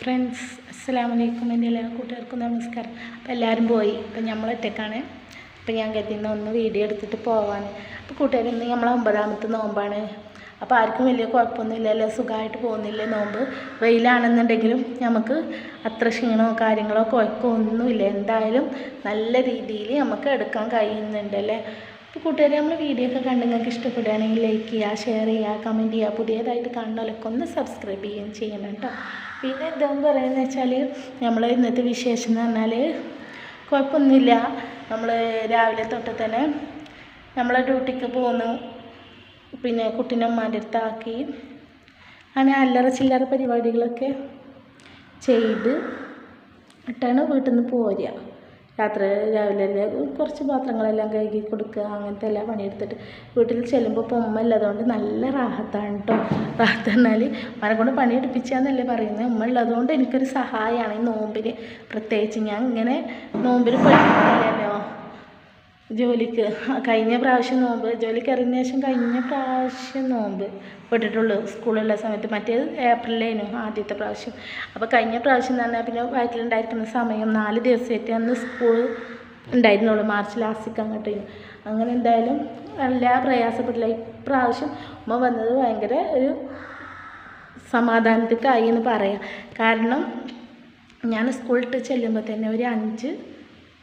Friends അസ്സലാമു അലൈക്കും എന്റെ എല്ലാ കൂട്ടുകാർക്കും നമസ്കാരം. അപ്പോൾ എല്ലാവരും പോയി. അപ്പം നമ്മൾ ഒറ്റക്കാണ് അപ്പം ഞാൻ കരുതുന്ന ഒന്ന് വീഡിയോ എടുത്തിട്ട് പോവാൻ അപ്പോൾ കൂട്ടുകാർ ഇന്ന് നമ്മൾ ഒമ്പതാമത്തെ നോമ്പാണ്. അപ്പോൾ ആർക്കും വലിയ കുഴപ്പമൊന്നുമില്ലല്ലോ. സുഖമായിട്ട് പോകുന്നില്ല നോമ്പ്? വെയിലാണെന്നുണ്ടെങ്കിലും നമുക്ക് അത്ര ക്ഷീണമോ കാര്യങ്ങളോ കുഴപ്പമോ ഒന്നുമില്ല. എന്തായാലും നല്ല രീതിയിൽ നമുക്ക് എടുക്കാൻ കഴിയുന്നുണ്ടല്ലേ? അപ്പോൾ കൂട്ടുകാരെ നമ്മൾ വീഡിയോ ഒക്കെ കണ്ട് നിങ്ങൾക്ക് ഇഷ്ടപ്പെടുകയാണെങ്കിൽ ലൈക്ക് ചെയ്യുക ഷെയർ ചെയ്യുക കമന്റ് ചെയ്യുക. പുതിയതായിട്ട് കാണുന്നവരൊക്കെ ഒന്ന് സബ്സ്ക്രൈബ് ചെയ്യുകയും ചെയ്യണം കേട്ടോ. പിന്നെ എന്താന്ന് പറയുന്നത് വെച്ചാൽ നമ്മൾ ഇന്നത്തെ വിശേഷം എന്ന് പറഞ്ഞാൽ കുഴപ്പമൊന്നുമില്ല. നമ്മൾ രാവിലെ തൊട്ട് തന്നെ നമ്മളെ ഡ്യൂട്ടിക്ക് പോന്നു. പിന്നെ കുട്ടീനെ അമ്മാന്റെ അടുത്താക്കി അങ്ങനെ അല്ലറ ചില്ലറ പരിപാടികളൊക്കെ ചെയ്ത് ഇട്ടാണ് വീട്ടിൽ നിന്ന് പോരുക. രാത്രി രാവിലെ തന്നെ കുറച്ച് പാത്രങ്ങളെല്ലാം കഴുകി കൊടുക്കുക അങ്ങനത്തെ എല്ലാ പണിയെടുത്തിട്ട് വീട്ടിൽ ചെല്ലുമ്പോൾ ഇപ്പോൾ ഉമ്മ നല്ല റാഹത്താണ് കേട്ടോ റാഹത്ത് പറഞ്ഞാൽ മനെ കൊണ്ട് പണിയെടുപ്പിച്ചാന്നല്ലേ പറയുന്നത് ഉമ്മ ഉള്ളതുകൊണ്ട് എനിക്കൊരു സഹായമാണ് ഈ നോമ്പിന്. പ്രത്യേകിച്ച് ഞാൻ ഇങ്ങനെ നോമ്പിന് പഠിക്കുന്നില്ലല്ലോ ജോലിക്ക് കഴിഞ്ഞ പ്രാവശ്യം നോമ്പ് ജോലിക്ക് ഇറങ്ങിയ ശേഷം കഴിഞ്ഞ പ്രാവശ്യം നോമ്പ് വിട്ടിട്ടുള്ളൂ സ്കൂളുള്ള സമയത്ത്. മറ്റേത് ഏപ്രിലേനു ആദ്യത്തെ പ്രാവശ്യം. അപ്പോൾ കഴിഞ്ഞ പ്രാവശ്യം എന്ന് പറഞ്ഞാൽ പിന്നെ വയറ്റിലുണ്ടായിരിക്കുന്ന സമയം നാല് ദിവസമായിട്ട് അന്ന് സ്കൂൾ ഉണ്ടായിരുന്നുള്ളൂ. മാർച്ച് ലാസ്റ്റിക്ക് അങ്ങോട്ട്. അങ്ങനെ എന്തായാലും എല്ലാ പ്രയാസപ്പെട്ടില്ല. ഇപ്രാവശ്യം ഉമ്മ വന്നത് ഭയങ്കര ഒരു സമാധാനത്തിക്കായി എന്ന് പറയാം. കാരണം ഞാൻ സ്കൂളിട്ട് ചെല്ലുമ്പോൾ തന്നെ ഒരു അഞ്ച്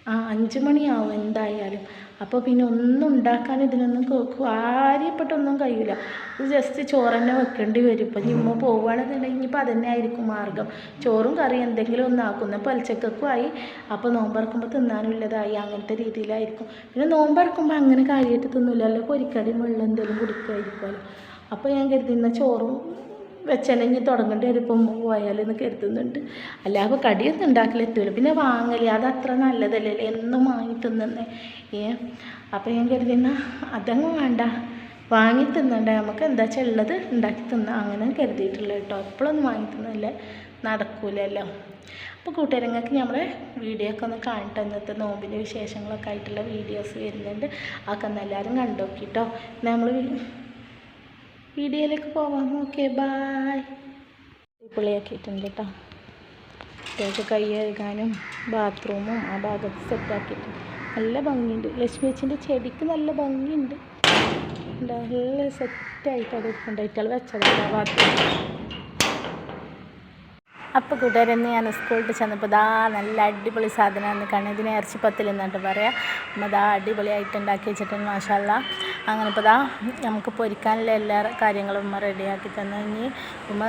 ആ അഞ്ച് മണിയാവും എന്തായാലും. അപ്പോൾ പിന്നെ ഒന്നും ഉണ്ടാക്കാൻ ഇതിനൊന്നും കാര്യപ്പെട്ടൊന്നും കഴിയില്ല ഇത് ജസ്റ്റ് ചോറ് തന്നെ വെക്കേണ്ടി വരും. ഇപ്പം ഇമ്മ പോവുകയാണെന്നുണ്ടെങ്കിൽ ഇനിയിപ്പോൾ അതന്നെ ആയിരിക്കും മാർഗം. ചോറും കറിയും എന്തെങ്കിലും ഒന്നാക്കുന്ന പലിച്ചക്കും ആയി. അപ്പോൾ നോമ്പറക്കുമ്പോൾ തിന്നാനുള്ളതായി അങ്ങനത്തെ രീതിയിലായിരിക്കും. പിന്നെ നോമ്പറക്കുമ്പോൾ അങ്ങനെ കാര്യമായിട്ട് തിന്നില്ലല്ലോ പൊരിക്കടിയും വെള്ളം എന്തെങ്കിലും കുടിക്കുമായിരിക്കുമല്ലോ അപ്പോൾ ഞാൻ കരുതുന്ന ചോറും വെച്ചെങ്കിൽ തുടങ്ങേണ്ടി വരും. ഇപ്പം പോയാൽ എന്ന് കരുതുന്നുണ്ട്. അല്ലാതെ കടിയൊന്നും ഉണ്ടാക്കലെത്തൂല പിന്നെ വാങ്ങൽ അത് അത്ര നല്ലതല്ലേ? എന്നും വാങ്ങി തിന്നുന്നേ. ഏ? അപ്പം ഞാൻ കരുതുന്ന അതങ്ങ് വേണ്ട. വാങ്ങി തിന്നണ്ട. നമുക്ക് എന്താ വെച്ചാൽ ഉള്ളത് ഉണ്ടാക്കി തിന്നാം. അങ്ങനെ കരുതിയിട്ടുള്ള കേട്ടോ. എപ്പോഴൊന്നും വാങ്ങി തിന്നല്ലേ നടക്കൂലല്ലോ. അപ്പോൾ കൂട്ടുകാരങ്ങൾക്ക് നമ്മളെ വീഡിയോ ഒക്കെ ഒന്ന് കാണിട്ട്. ഇന്നത്തെ നോമ്പിന്റെ വിശേഷങ്ങളൊക്കെ ആയിട്ടുള്ള വീഡിയോസ് വരുന്നുണ്ട്. അതൊക്കെ ഒന്ന് എല്ലാവരും കണ്ടു നോക്കിട്ടോ നമ്മൾ വീഡിയോയിലേക്ക് പോവാം. ഓക്കെ ബായ് പുളിയാക്കിയിട്ടുണ്ട് കേട്ടോ കുട്ടികൾക്ക് കൈ കഴുകാനും ബാത്റൂമും ആ ഭാഗത്ത് സെറ്റാക്കിയിട്ടുണ്ട് നല്ല ഭംഗിയുണ്ട്. ലക്ഷ്മി അച്ഛന്റെ ചെടിക്ക് നല്ല ഭംഗിയുണ്ട്. നല്ല സെറ്റായിട്ട് അത് കൊണ്ടുപോയിട്ട് വെച്ചതാണ് ആ ബാത്റൂം അപ്പോൾ കൂട്ടുകാരെന്ന് ഞാൻ സ്കൂളിൽ ചെന്നപ്പോൾ ദാ നല്ല അടിപൊളി സാധനമാണ്. കാരണം ഇതിനെ ഇറച്ചിപ്പത്തിൽ എന്നിട്ട് പറയാം. നമ്മൾ ദാ അടിപൊളിയായിട്ട് ഉണ്ടാക്കി വെച്ചിട്ടുണ്ട് മാഷാല്ല. അങ്ങനെ ഇപ്പോൾ ദാ നമുക്ക് പൊരിക്കാനുള്ള എല്ലാ കാര്യങ്ങളും ഉമ്മ റെഡിയാക്കി തന്നു. ഇനി ഉമ്മ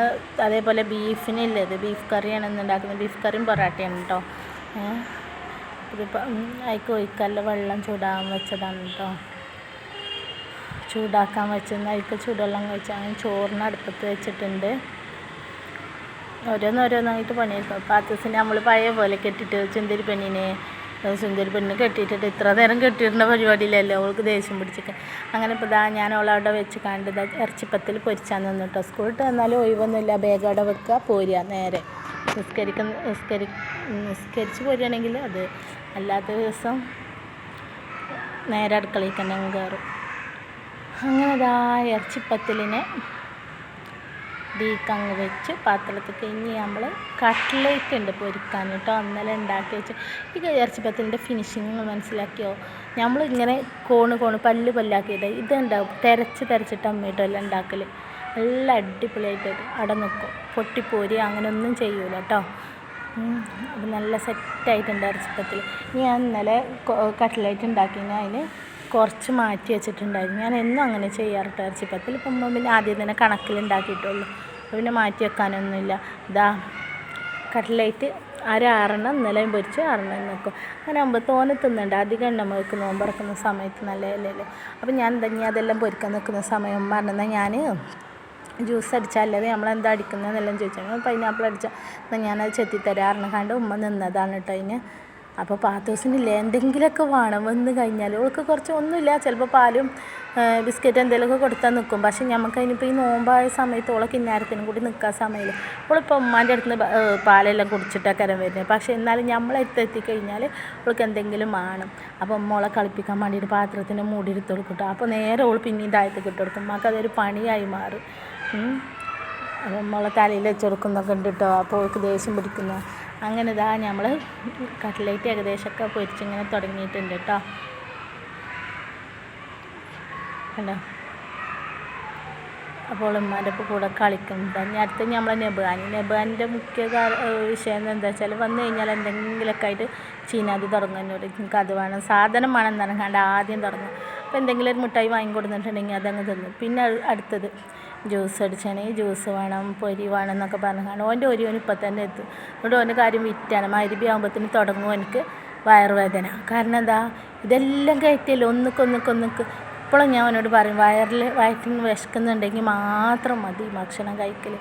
അതേപോലെ ബീഫിനില്ല ഇത് ബീഫ് കറിയാണ് ഇന്ന് ഉണ്ടാക്കുന്നത്. ബീഫ് കറിയും പൊറാട്ടയാണ് കേട്ടോ ഇതിപ്പോൾ അതിക്ക് ഒഴിക്കാനുള്ള വെള്ളം ചൂടാകാൻ വെച്ചതാണ് കേട്ടോ ചൂടാക്കാൻ വെച്ചെന്ന് അതിക്ക് ചൂടുവെള്ളം കഴിച്ചാൽ ചോറിന് അടുപ്പത്ത് വെച്ചിട്ടുണ്ട്. ഓരോന്നോരോന്നായിട്ട് പണിയെടുക്കും. പാത്തസിന് നമ്മൾ പഴയ പോലെ കെട്ടിട്ട് ചുന്തിരി പെണ്ണിനെ സുന്ദരി പെണ്ണിനെ കെട്ടിയിട്ടിട്ട് ഇത്ര നേരം കെട്ടിയിടുന്ന പരിപാടിയിലല്ലേ അവൾക്ക് ദേഷ്യം പിടിച്ചിട്ട് അങ്ങനെ ഇപ്പോൾ ഇതാ ഞാൻ അവളവിടെ വെച്ച് കണ്ടത് ഇറച്ചിപ്പത്തിൽ പൊരിച്ചാൽ നിന്നിട്ടോ സ്കൂളിട്ട് വന്നാലും ഒഴിവൊന്നുമില്ല. ബാഗ് അവിടെ വെക്കുക പോരുക നേരെ. നിസ്കരിക്കുന്ന നിസ്കരി നിസ്കരിച്ച് പോരുകയാണെങ്കിൽ അത് അല്ലാത്ത ദിവസം നേരെ അടുക്കളയിൽ തന്നെ കയറും. അങ്ങനെ ദാ ഇറച്ചിപ്പത്തലിനെ ദീക്കങ്ങ് വെച്ച് പാത്രത്തിൽ ഇനി നമ്മൾ കട്ട്ലേറ്റ് ഉണ്ട് പൊരിക്കാൻ കേട്ടോ. അന്നലെ ഉണ്ടാക്കി വെച്ച്. ഈ ഇറച്ചിപ്പത്തിന്റെ ഫിനിഷിങ് മനസ്സിലാക്കിയോ? നമ്മൾ ഇങ്ങനെ കോണ് കോണ് പല്ല് പല്ലാക്കിയത് ഇതുണ്ടാവും തിരച്ച് തിരച്ചിട്ട് അമ്മയുടെ എല്ലാം ഉണ്ടാക്കൽ നല്ല അടിപൊളിയായിട്ട് അവിടെ നിൽക്കും. പൊട്ടിപ്പോരി അങ്ങനെ ഒന്നും ചെയ്യൂല കേട്ടോ. അത് നല്ല സെറ്റായിട്ടുണ്ട് ഇറച്ചിപ്പത്തിൽ ഞാൻ ഇന്നലെ കട്ട്ലേറ്റ് ഉണ്ടാക്കിയതിന് അതിന് കുറച്ച് മാറ്റി വെച്ചിട്ടുണ്ടായിരുന്നു. ഞാൻ എന്നും അങ്ങനെ ചെയ്യാറുണ്ട് ഇറച്ചിപ്പത്തിൽ ഇപ്പം പിന്നെ ആദ്യം തന്നെ കണക്കിലുണ്ടാക്കിയിട്ടുള്ളൂ പിന്നെ മാറ്റി വെക്കാനൊന്നുമില്ല. ഇതാ കട്ട്ലേറ്റ് ആറെണ്ണം ഇന്നലെയും പൊരിച്ച് ആറെണ്ണം നിൽക്കും അങ്ങനെ ആകുമ്പോൾ തോനെ തിന്നുണ്ട്. അധികം എണ്ണ വെക്ക് നോമ്പറക്കുന്ന സമയത്ത് നല്ല അപ്പം ഞാൻ എന്താ അതെല്ലാം പൊരിക്കാൻ നിൽക്കുന്ന സമയം പറഞ്ഞാൽ ഞാൻ ജ്യൂസ് അടിച്ചാലത് നമ്മളെന്താ അടിക്കുന്നതെന്നെല്ലാം ചോദിച്ചാൽ പൈനാപ്പിൾ അടിച്ചാൽ എന്നാൽ ഞാനത് ചെത്തിത്തരാറിന് കണ്ട് ഉമ്മ നിന്നതാണ് കേട്ടോ അതിന്. അപ്പോൾ പാത്തോസിനില്ല എന്തെങ്കിലുമൊക്കെ വേണം. വന്ന് കഴിഞ്ഞാൽ ഓൾക്ക് കുറച്ച് ഒന്നുമില്ല. ചിലപ്പോൾ പാലും ബിസ്ക്കറ്റ് എന്തെങ്കിലുമൊക്കെ കൊടുത്താൽ നിൽക്കും പക്ഷെ നമുക്ക് അതിനിപ്പോൾ ഈ നോമ്പായ സമയത്ത് ഓളെ കിന്നാരത്തിനും കൂടി നിൽക്കാൻ സമയമില്ല. ഓളിപ്പോൾ ഉമ്മാന്റെ അടുത്ത് നിന്ന് പാലെല്ലാം കുടിച്ചിട്ടൊക്കെ കരം വരുന്നത് പക്ഷേ എന്നാലും നമ്മളെത്തി എത്തിക്കഴിഞ്ഞാൽ അവൾക്ക് എന്തെങ്കിലും വേണം. അപ്പോൾ ഉമ്മോളെ കളിപ്പിക്കാൻ വേണ്ടിയിട്ട് പാത്രത്തിന് മൂടി എടുത്ത് കൊടുക്കട്ടോ. അപ്പോൾ നേരെ ഓൾ പിന്നെയും താഴത്തേക്ക് ഇട്ട് കൊടുക്കും. ഉമ്മക്ക് അതൊരു പണിയായി മാറും. അപ്പോൾ ഉമ്മളെ തലയിൽ വെച്ച് കൊടുക്കുന്നൊക്കെ ഉണ്ട് കേട്ടോ അപ്പോൾ അവൾക്ക് ദേഷ്യം പിടിക്കുന്നു. അങ്ങനെ ഇതാ നമ്മൾ കട്ട്ലേറ്റ് ഏകദേശമൊക്കെ പൊരിച്ചിങ്ങനെ തുടങ്ങിയിട്ടുണ്ട് കേട്ടോ കണ്ടോ? അപ്പോൾ ഉമ്മാന്റെ കൂടെ കളിക്കുന്നുണ്ട് ഇനി അടുത്ത് നമ്മളെ നെബാനി നെബാനിന്റെ മുഖ്യ വിഷയം എന്താ വെച്ചാൽ വന്നു കഴിഞ്ഞാൽ എന്തെങ്കിലുമൊക്കെ ആയിട്ട് ചീനാതി തുടങ്ങും. എന്നോട് എനിക്ക് അത് വേണം. സാധനം വേണം എന്നാണ് കണ്ട ആദ്യം തുടങ്ങും. അപ്പോൾ എന്തെങ്കിലും ഒരു മിഠായി വാങ്ങി കൊടുത്തിട്ടുണ്ടെങ്കിൽ അതങ്ങ് തിന്നു. പിന്നെ അടുത്തത് ജ്യൂസ് അടിച്ചാണെങ്കിൽ ജ്യൂസ് വേണം പൊരി വേണം എന്നൊക്കെ പറഞ്ഞു കാണും ഓന്റെ ഒരു ഓൻ ഇപ്പം തന്നെ എത്തും. എന്നിട്ട് ഓന്റെ കാര്യം വിറ്റാണ്. മരുബി ആകുമ്പോഴത്തേന് തുടങ്ങും എനിക്ക് വയറുവേദന. കാരണം എന്താ? ഇതെല്ലാം കയറ്റിയല്ലോ ഒന്നുക്കൊന്നുക്കൊന്നുക്ക് ഇപ്പോഴും ഞാൻ അവനോട് പറയും വയറിൽ വയറ്റിന് വിശക്കുന്നുണ്ടെങ്കിൽ മാത്രം മതി ഭക്ഷണം കഴിക്കൽ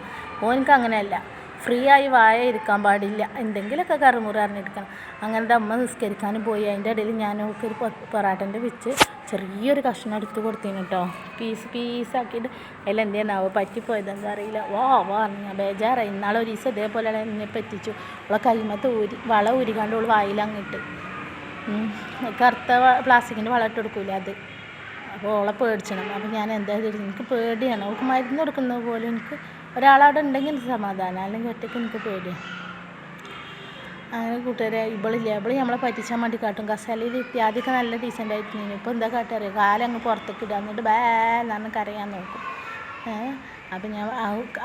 ഓനക്ക് അങ്ങനെയല്ല. ഫ്രീ ആയി വായ ഇരിക്കാൻ പാടില്ല. എന്തെങ്കിലുമൊക്കെ കറുമുറി അറിഞ്ഞിരിക്കണം. അങ്ങനത്തെ അമ്മ നിസ്കരിക്കാനും പോയി. അതിന്റെ ഇടയിൽ ഞാൻ ഒരു പൊറാട്ടന്റെ വെച്ച് ചെറിയൊരു കഷ്ണം എടുത്ത് കൊടുത്തിന് കേട്ടോ പീസ് പീസാക്കിയിട്ട് അതിൽ എന്തെന്നാവോ പറ്റിപ്പോയതെന്താ അറിയില്ല. വാ വാ ഞാൻ ബേജാറായി. ഇന്നാളെ ഒരു ദിവസം ഇതേപോലെ എന്നെ പറ്റിച്ചു. അവളെ കൈമത്ത് ഊരി വള ഊരിക്കാണ്ട് അവൾ ഉം. കറുത്ത പ്ലാസ്റ്റിക്കിന്റെ വള ഇട്ട് കൊടുക്കൂലേ അത്? അപ്പോൾ ഓളെ പേടിച്ചണം. അപ്പോൾ ഞാൻ എന്താ ചെയ്തത്? എനിക്ക് പേടിയാണ്. അവൾക്ക് മരുന്ന് കൊടുക്കുന്നത് പോലും എനിക്ക് ഒരാളവിടെ ഉണ്ടെങ്കിൽ എനിക്ക് സമാധാനം. അല്ലെങ്കിൽ ഒറ്റയ്ക്ക് എനിക്ക് പേടിയാണ്. അങ്ങനെ കൂട്ടുകാരെ ഇവളില്ല? ഇവൾ നമ്മളെ പറ്റിച്ചാൽ വേണ്ടി കാട്ടും. കസാലയിൽ എത്തി. നല്ല ഡീസന്റ് ആയിട്ട് നീ ഇപ്പോൾ എന്താ കാട്ടുകാരെ? കാലങ്ങ് പുറത്തേക്ക് ഇടുക. എന്നിട്ട് ബേ എന്നാണ് കരയാൻ നോക്കും. ഏഹ് അപ്പം ഞാൻ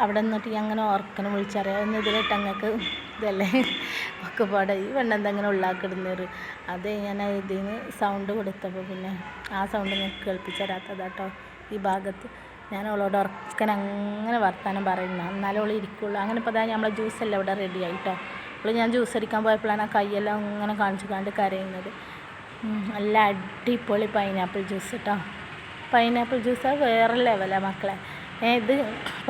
അവിടെ നിന്നിട്ട് അങ്ങനെ ഓർക്കണം വിളിച്ചറിയാം. ഒന്ന് ഇതിലിട്ട് അങ്ങക്ക് ഇതല്ലേ? ഒക്കെ പാടെ ഈ വെണ്ണ അങ്ങനെ ഉള്ളാക്കിടുന്നേറ് അത് ഞാൻ ഇതിന് സൗണ്ട് കൊടുത്തപ്പോൾ പിന്നെ ആ സൗണ്ട് നിങ്ങൾക്ക് കേൾപ്പിച്ചരാത്തതാട്ടോ ഈ ഭാഗത്ത്. ഞാൻ അവളോട് ഉറക്കൻ അങ്ങനെ വർത്താനം പറയുന്ന. എന്നാലും അവൾ ഇരിക്കുള്ളൂ. അങ്ങനെ ഇപ്പോൾ അതായത് നമ്മളെ ജ്യൂസ് എല്ലാം ഇവിടെ റെഡി ആയിട്ടോ. അവൾ ഞാൻ ജ്യൂസ് അടിക്കാൻ പോയപ്പോഴാണ് ആ കൈയെല്ലാം ഇങ്ങനെ കാണിച്ചു കണ്ട് കരയുന്നത്. നല്ല അടിപൊളി പൈനാപ്പിൾ ജ്യൂസ് കേട്ടോ പൈനാപ്പിൾ ജ്യൂസ് വേറെ ലെവലാണ് മക്കളെ. ഇത്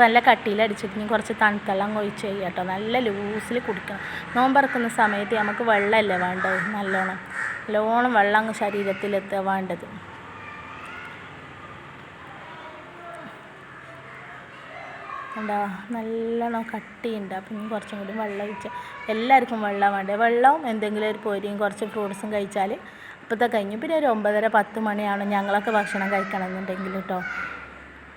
നല്ല കട്ടിയിൽ അടിച്ചിട്ട് ഇനി കുറച്ച് തണുത്തെള്ളം ഒഴിച്ച് ചെയ്യുക കേട്ടോ നല്ല ലൂസിൽ കുടിക്കണം. നോമ്പറക്കുന്ന സമയത്ത് നമുക്ക് വെള്ളമല്ലേ വേണ്ടത്? നല്ലോണം. നല്ലോണം വെള്ളം അങ്ങ് ശരീരത്തിലെത്തുക വേണ്ടത്. കണ്ടോ? നല്ലോണം കട്ടിയുണ്ട്. അപ്പം ഇനി കുറച്ചും കൂടി വെള്ളം ഒഴിച്ചാൽ എല്ലാവർക്കും വെള്ളം വേണ്ടേ? വെള്ളവും എന്തെങ്കിലും ഒരു പൊരിയും കുറച്ച് ഫ്രൂട്ട്സും കഴിച്ചാൽ അപ്പോഴത്തെ കഴിഞ്ഞു. പിന്നെ ഒരു ഒമ്പതര പത്ത് മണിയാണ് ഞങ്ങളൊക്കെ ഭക്ഷണം കഴിക്കണം എന്നുണ്ടെങ്കിൽ കേട്ടോ.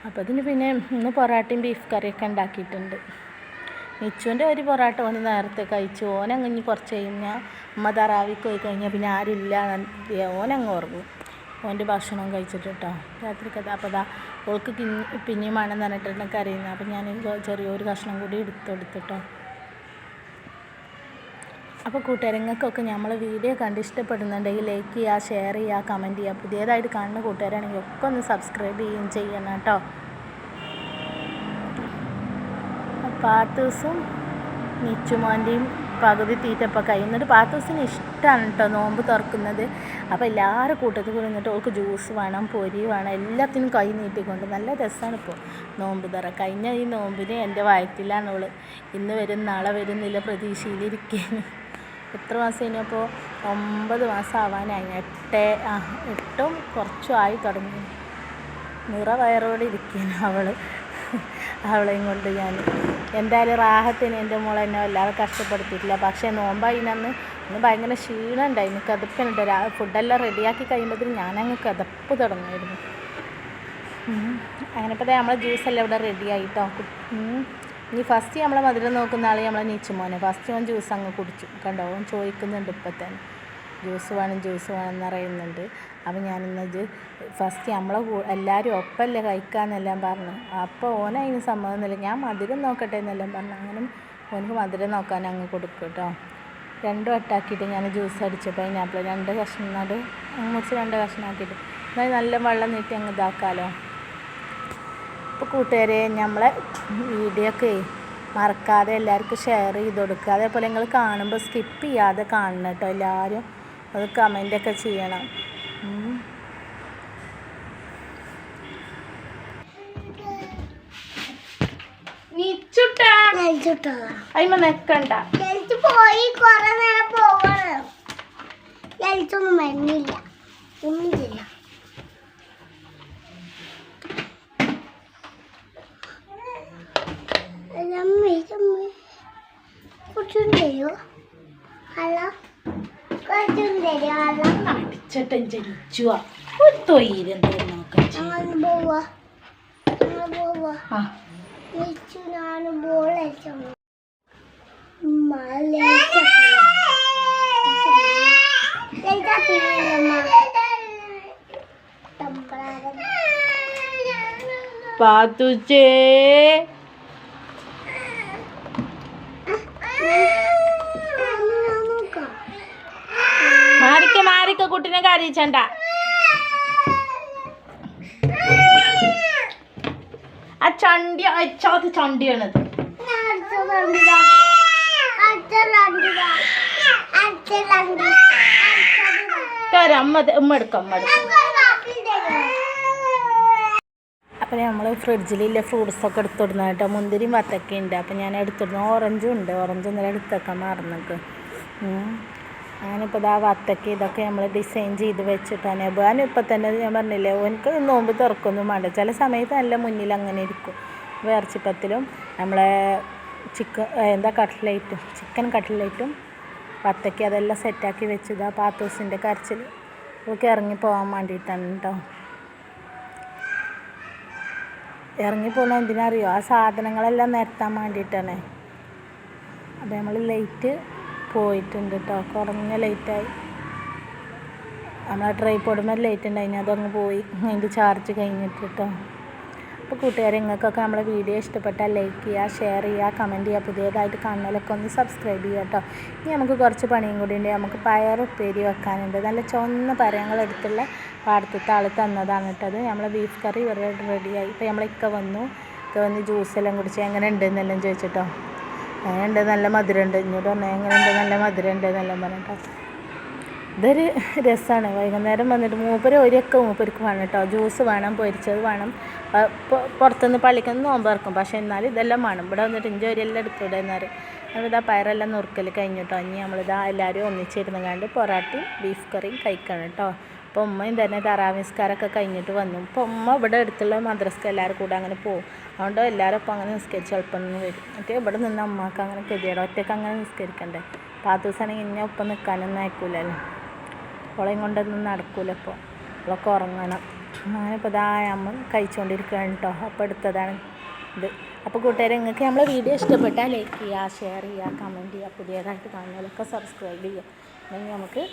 അപ്പോൾ ഇതിന് പിന്നെ ഇന്ന് പൊറാട്ടയും ബീഫ് കറിയൊക്കെ ഉണ്ടാക്കിയിട്ടുണ്ട്. മിച്ചുവിന്റെ ഒരു പൊറാട്ട ഓന് നേരത്തെ കഴിച്ചു. ഓനങ്ങ് ഇനി കുറച്ച് കഴിഞ്ഞാൽ അമ്മ തറാവിക്ക് പോയി കഴിഞ്ഞാൽ പിന്നെ ആരുമില്ല ഓനങ്ങ് ഉറങ്ങും. ഓന്റെ ഭക്ഷണം കഴിച്ചിട്ട് കേട്ടോ രാത്രി കഥ അപ്പോൾ അതാ ഓൾക്ക് പിന്നെയും വേണമെന്ന് പറഞ്ഞിട്ടാണ് കരയുന്നത് അപ്പോൾ ഞാൻ ചെറിയൊരു കഷ്ണം കൂടി എടുത്തു കൊടുത്തിട്ടോ അപ്പോൾ കൂട്ടുകാരങ്ങൾക്കൊക്കെ നമ്മൾ വീഡിയോ കണ്ട് ഇഷ്ടപ്പെടുന്നുണ്ടെങ്കിൽ ലൈക്ക് ചെയ്യുക ഷെയർ ചെയ്യുക കമന്റ് ചെയ്യുക പുതിയതായിട്ട് കാണുന്ന കൂട്ടുകാരാണെങ്കിൽ ഒക്കെ ഒന്ന് സബ്സ്ക്രൈബ് ചെയ്യുകയും ചെയ്യണം കേട്ടോ. പാത്തൂസും നിച്ചുമോന്റെയും പകുതി തീറ്റപ്പം കഴിയുന്നിട്ട് പാത്തൂസിന് ഇഷ്ടമാണ് കേട്ടോ നോമ്പ് തുറക്കുന്നത്. അപ്പോൾ എല്ലാവരും കൂട്ടത്തിൽ കൂടി നിന്നിട്ട് ഓൾക്ക് ജ്യൂസ് വേണം പൊരി വേണം എല്ലാത്തിനും കൈ നീട്ടിക്കൊണ്ട് നല്ല രസമാണ് ഇപ്പോൾ നോമ്പ് തുറ. കഴിഞ്ഞ ഈ നോമ്പിന് എന്റെ വയറ്റിലാണ് ഓൾ. ഇന്ന് വരും നാളെ വരുന്നില്ല പ്രതീക്ഷയിലിരിക്കുകയാണ് എത്ര മാസം കഴിഞ്ഞപ്പോൾ ഒമ്പത് മാസം ആവാനായി. എട്ട് ആ എട്ടും കുറച്ചും ആയി തുടങ്ങി. നിറ വയറോടെ ഇരിക്കുകയാണ് അവൾ അവളെയും കൊണ്ട് ഞാൻ എന്തായാലും റാഹത്തിന് എന്റെ മോളെ എന്നെ വല്ലാതെ കഷ്ടപ്പെടുത്തിയിട്ടില്ല. പക്ഷേ നോമ്പായിനന്ന് ഇന്ന് ഭയങ്കര ക്ഷീണം ഉണ്ടായിരുന്നു കിതപ്പനുണ്ട് ഫുഡെല്ലാം റെഡിയാക്കി കഴിയുമ്പോഴത്തേക്കും ഞാനങ്ങ് കിതപ്പ് തുടങ്ങിയിരുന്നു. അങ്ങനെ ഇപ്പോൾ നമ്മളെ ജ്യൂസെല്ലാം ഇവിടെ റെഡി ആയിട്ടോ? ഇനി ഫസ്റ്റ് നമ്മളെ മധുരം നോക്കുന്ന ആൾ നമ്മളെ നീച്ചുമോനെ ഫസ്റ്റ് ഓൻ ജ്യൂസ് അങ്ങ് കുടിച്ചു. കണ്ടോ? അവൻ ചോദിക്കുന്നുണ്ട് ഇപ്പം തന്നെ. ജ്യൂസ് വേണം ജ്യൂസ് വേണം എന്ന് പറയുന്നുണ്ട്. അപ്പം ഞാനിന്നത് ഫസ്റ്റ് നമ്മളെ എല്ലാവരും ഒപ്പമല്ലേ കഴിക്കാമെന്നെല്ലാം പറഞ്ഞു. അപ്പോൾ ഓൻ അതിന് സമ്മതമൊന്നുമില്ല ഞാൻ മധുരം നോക്കട്ടെ എന്നെല്ലാം പറഞ്ഞു. അങ്ങനെ ഓനക്ക് മധുരം നോക്കാൻ അങ്ങ് കൊടുക്കും കേട്ടോ. രണ്ടും അട്ടാക്കിയിട്ട് ഞാൻ ജ്യൂസ് അടിച്ചു പൈനാപ്പിൾ രണ്ട് കഷ്ണം നട് മുറിച്ച് രണ്ട് കഷ്ണം ആക്കിയിട്ട്. എന്നാൽ നല്ല വെള്ളം നീട്ടി അങ്ങ് ഇതാക്കാമല്ലോ അപ്പോൾ കൂട്ടുകാരെ നമ്മളെ വീഡിയോ ഒക്കെ മറക്കാതെ എല്ലാവർക്കും ഷെയർ ചെയ്ത് കൊടുക്കുക. അതേപോലെ നിങ്ങൾ കാണുമ്പോൾ സ്കിപ്പ് ചെയ്യാതെ കാണണം കേട്ടോ എല്ലാവരും അത് കമന്റൊക്കെ ചെയ്യണം. നെക്കണ്ട. പോയി കൊറേ നേരം പോവാണ്. വരുന്നില്ല. ഒന്നുമില്ല അമ്മേ അമ്മേ തരുമോ അല്ല കുറച്ചും തരുമോ അല്ല അടിച്ചട്ടൻ ഞങ്ങൾ പോവാ. പോവാ. ഞാൻ ബോൾ അടിച്ചു പാത്തുച്ചേ. കുട്ടിനെ കരയിച്ചണ്ട. ആ ചണ്ടി അച്ചാത്ത ചണ്ടിയാണത്. തരാം അമ്മ ഫ്രിഡ്ജിലെ ഫ്രൂട്ട്സ് എടുക്കാം അപ്പം എടുത്തിടുന്ന കേട്ടോ. മുന്തിരിയും വത്തക്ക ഉണ്ട്. അപ്പം ഞാൻ എടുത്തിടുന്ന ഓറഞ്ചും ഉണ്ട്. ഓറഞ്ച് ഇന്നലെ എടുത്തേക്കാൻ മറന്നേക്ക്. അങ്ങനിപ്പോൾ ഇതാ വത്തക്ക ഇതൊക്കെ നമ്മൾ ഡിസൈൻ ചെയ്ത് വെച്ചിട്ടാണ്. ഞാൻ ഇപ്പം തന്നെ ഞാൻ പറഞ്ഞില്ലേ എനിക്ക് നോമ്പ് തുറക്കൊന്നും വേണ്ട. ചില സമയത്ത് നല്ല മുന്നിൽ അങ്ങനെ ഇരിക്കും. വേർച്ചിപ്പത്തിലും നമ്മളെ ചിക്കൻ എന്താ കട്ട്ലേറ്റും ചിക്കൻ കട്ട്ലേറ്റും വത്തക്ക അതെല്ലാം സെറ്റാക്കി വെച്ചതാ പാത്തൂസിന്റെ കരച്ചിൽ ഒക്കെ ഇറങ്ങി പോകാൻ വേണ്ടിയിട്ടാണ് കേട്ടോ എന്തിനാ എന്തിനറിയോ? ആ സാധനങ്ങളെല്ലാം നിരത്താൻ വേണ്ടിയിട്ടാണ്. അപ്പോൾ നമ്മൾ ലൈറ്റ് പോയിട്ടുണ്ട് കേട്ടോ കുറഞ്ഞ ലൈറ്റായി നമ്മളെ ട്രൈപ്പോഡുമ്പോൾ ലൈറ്റ് ഉണ്ടായിരുന്നു അതങ്ങ് പോയി. അതിന്റെ ചാർജ് കഴിഞ്ഞിട്ട് കേട്ടോ അപ്പോൾ കൂട്ടുകാരെ നിങ്ങൾക്കൊക്കെ നമ്മുടെ വീഡിയോ ഇഷ്ടപ്പെട്ടാൽ ലൈക്ക് ചെയ്യുക ഷെയർ ചെയ്യുക കമന്റ് ചെയ്യുക പുതിയതായിട്ട് കാണുന്നതിലൊക്കെ ഒന്ന് സബ്സ്ക്രൈബ് ചെയ്യുക കേട്ടോ ഇനി നമുക്ക് കുറച്ച് പണിയും കൂടി ഉണ്ട്. നമുക്ക് പയർ ഉപ്പേരി വെക്കാനുണ്ട്. നല്ല ചുവന്ന പയങ്ങളെടുത്തുള്ള പാടത്തത്തെ ആൾ തന്നതാണ് കേട്ടത് നമ്മളെ ബീഫ് കറി ഇവിടെ റെഡിയായി ഇപ്പോൾ നമ്മളിക്ക വന്നു. ഇക്ക വന്ന് ജ്യൂസെല്ലാം കുടിച്ച് എങ്ങനെ ഉണ്ടെന്നെല്ലാം ചോദിച്ചിട്ടോ. എങ്ങനെയുണ്ട് നല്ല മധുരമുണ്ട്. ഇങ്ങോട്ട് പറഞ്ഞാൽ എങ്ങനെയുണ്ട് നല്ല മധുരമുണ്ട് എന്നെല്ലാം പറഞ്ഞിട്ട്. ഇതൊരു രസമാണ്. വൈകുന്നേരം വന്നിട്ട് മൂപ്പര് ഒരൊക്കെ മൂപ്പർക്ക് വേണം കേട്ടോ. ജ്യൂസ് വേണം പൊരിച്ചത് വേണം. പുറത്തുനിന്ന് പള്ളിക്കൊന്ന് നോമ്പ് ഇറക്കും പക്ഷേ എന്നാലും ഇതെല്ലാം വേണം. ഇവിടെ വന്നിട്ട് ഇഞ്ചി ഒരെല്ലാം എടുത്തൂടെ എന്നറിയും നമ്മളിതാ പയറെല്ലാം നുറുക്കൽ കഴിഞ്ഞു കേട്ടോ. ഇനി നമ്മളിതാ എല്ലാവരും ഒന്നിച്ചിരുന്ന് കണ്ട് പൊറാട്ടയും ബീഫ് കറിയും കഴിക്കണം കേട്ടോ. അപ്പോൾ ഉമ്മയും തന്നെ തറാമിസ്കാരൊക്കെ കഴിഞ്ഞിട്ട് വന്നു. ഇപ്പോൾ ഉമ്മ ഇവിടെ അടുത്തുള്ള മദ്രസ്ക്ക് എല്ലാവരും കൂടെ അങ്ങനെ പോകും. അതുകൊണ്ട് എല്ലാവരും ഒപ്പം അങ്ങനെ നിസ്കരിച്ച് എളുപ്പം നിന്ന് വരും. മറ്റേ ഇവിടെ നിന്ന് അമ്മയ്ക്ക് അങ്ങനെ ഗതിയുടെ ഒറ്റയ്ക്ക് അങ്ങനെ നിസ്കരിക്കണ്ടേ? പാത്തൂസാണെങ്കിൽ ഇന്നെ ഒപ്പം നിൽക്കാനൊന്നും അയക്കൂലല്ലോ. അവളെയും കൊണ്ടൊന്നും നടക്കൂല ഇപ്പോൾ അവളൊക്കെ ഉറങ്ങണം. അങ്ങനെ ഇപ്പോൾ ഇതാ കഴിച്ചുകൊണ്ടിരിക്കുകയാണ് കേട്ടോ അപ്പോൾ എടുത്തതാണ് ഇത്. അപ്പോൾ കൂട്ടുകാരെ നിങ്ങൾക്ക് നമ്മളെ വീഡിയോ ഇഷ്ടപ്പെട്ടാൽ ലൈക്ക് ചെയ്യുക ഷെയർ ചെയ്യുക കമന്റ് ചെയ്യുക പുതിയതായിട്ട് കാണുന്നവരൊക്കെ സബ്സ്ക്രൈബ് ചെയ്യുക. അല്ലെങ്കിൽ നമുക്ക്